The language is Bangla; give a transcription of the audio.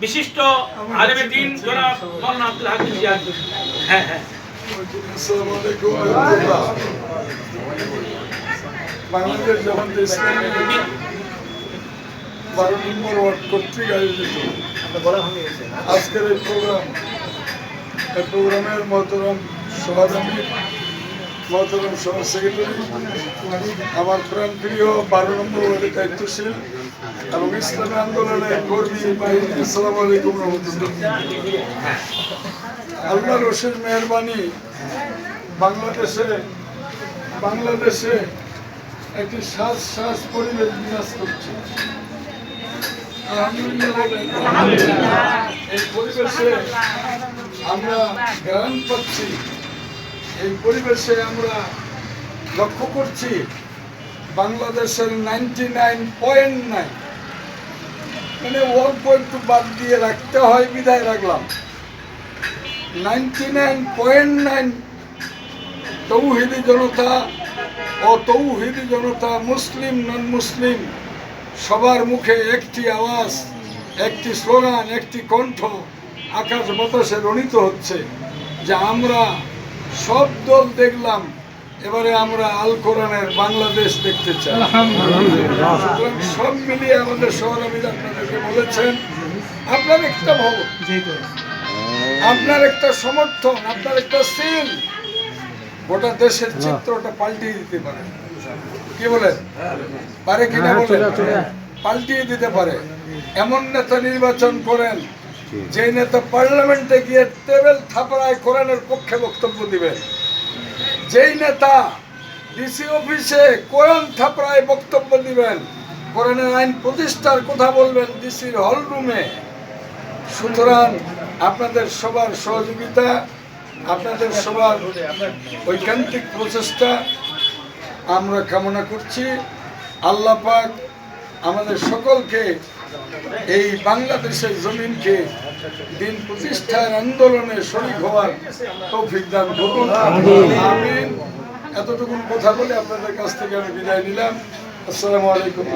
বিশিষ্ট আলেমে দিন জনাব মৌলানা আব্দুল হাকিম জিয়াদ হ্যাঁ হ্যাঁ। আসসালামু ইসলামী বারো নম্বর ওয়ার্ড প্রোগ্রাম আমার প্রাণ প্রিয় বারো নম্বর ওয়ার্ডের দায়িত্বশীল এবং ইসলামী আন্দোলনের কর্মী আলাইকুম আল্লাহর রশের মেহরবানি বাংলাদেশে বাংলাদেশে একটি শ্বাস শ্বাস পরিবেশ বিনাশ করছে। এই পরিবেশে আমরা জ্ঞান পাচ্ছি। এই পরিবেশে আমরা লক্ষ্য করছি বাংলাদেশের নাইনটি নাইন পয়েন্ট নাইন মানে অল্প বাদ দিয়ে রাখতে হয়, বিদায় রাখলাম। নাইনটি নাইন পয়েন্ট নাইন তৌহিদি জনতা ও তৌহিদি জনতা, মুসলিম নন মুসলিম সবার মুখে একটি আওয়াজ, একটি স্লোগান, একটি কণ্ঠ, আকাশ বাতাসে রণিত হচ্ছে, যে আমরা সব দল দেখলাম এবারে আমরা আল কোরআনের বাংলাদেশ দেখতে চাই। সব মিলিয়ে আমাদের সহরাবিদ আপনাদেরকে বলেছেন আপনার একটা ভবন আপনার একটা সমর্থন আপনার একটা সিল। গোটা দেশের চিত্রটা পাল্টিয়ে দিতে পারে। কি বলেন? পারে কিনা বলেন? পাল্টিয়ে দিতে পারে। এমন নেতা নির্বাচন করেন যে নেতা পার্লামেন্টে গিয়ে টেবিল থাপড়ায় কোরআনের পক্ষে বক্তব্য দিবেন। যেই নেতা ডিসি অফিসে কোরআন থাপড়ায় বক্তব্য দিবেন, কোরআনের আইন প্রতিষ্ঠার কথা বলবেন ডিসির হল রুমে। সুতরাং আপনাদের সবার সহযোগিতা, আপনাদের সবার ঐকান্তিক প্রচেষ্টা আমরা কামনা করছি। আল্লাহ পাক আমাদের সকলকে এই বাংলাদেশের জমিনকে দিন প্রতিষ্ঠার আন্দোলনে শরীর হওয়ার তৌফিক দান করুন। আমিন। এতটুকু কথা বলে আপনাদের কাছ থেকে আমি বিদায় নিলাম। আসসালামু আলাইকুম।